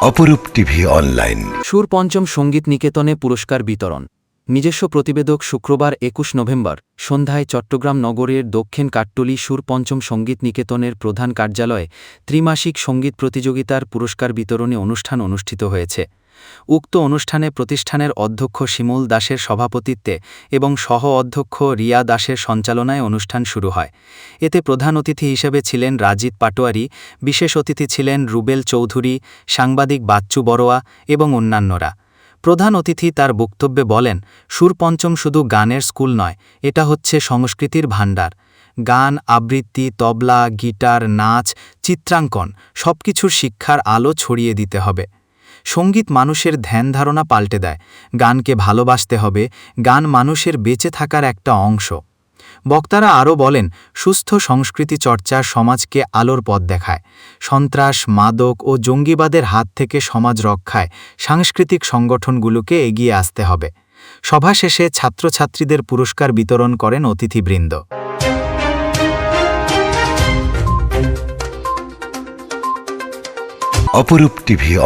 অপরূপ TV online. সুর পঞ্চম সংগীত নিকেতনে পুরস্কার বিতরণ। নিজস্ব প্রতিবেদক শুক্রবার একুশ নভেম্বর, সন্ধ্যায় চট্টগ্রাম নগরের দক্ষিণ কাট্টলি সুর পঞ্চম সংগীত নিকেতনের প্রধান কার্যালয়ে ত্রিমাসিক সংগীত প্রতিযোগিতার পুরস্কার বিতরণী অনুষ্ঠান অনুষ্ঠিত হয়েছে। উক্ত অনুষ্ঠানে প্রতিষ্ঠানের অধ্যক্ষ শিমুল দাসের সভাপতিত্বে এবং সহ অধ্যক্ষ রিয়া দাসের সঞ্চালনায় অনুষ্ঠান শুরু হয়। এতে প্রধান অতিথি হিসেবে ছিলেন রাজিত পাটোয়ারি, বিশেষ অতিথি ছিলেন রুবেল চৌধুরী, সাংবাদিক বাচ্চু বড়োয়া এবং অন্যান্যরা। প্রধান অতিথি তার বক্তব্যে বলেন, সুরপঞ্চম শুধু গানের স্কুল নয়, এটা হচ্ছে সংস্কৃতির ভাণ্ডার। গান, আবৃত্তি, তবলা, গিটার, নাচ, চিত্রাঙ্কন, সবকিছুর শিক্ষার আলো ছড়িয়ে দিতে হবে। সংগীত মানুষের ধ্যান ধারণা পাল্টে দেয়। গানকে ভালোবাসতে হবে, গান মানুষের বেঁচে থাকার একটা অংশ। বক্তারা আরও বলেন, সুস্থ সংস্কৃতি চর্চা সমাজকে আলোর পথ দেখায়। সন্ত্রাস, মাদক ও জঙ্গিবাদের হাত থেকে সমাজ রক্ষায় সাংস্কৃতিক সংগঠনগুলোকে এগিয়ে আসতে হবে। সভা শেষে ছাত্রছাত্রীদের পুরস্কার বিতরণ করেন অতিথিবৃন্দ। অপরূপ টিভি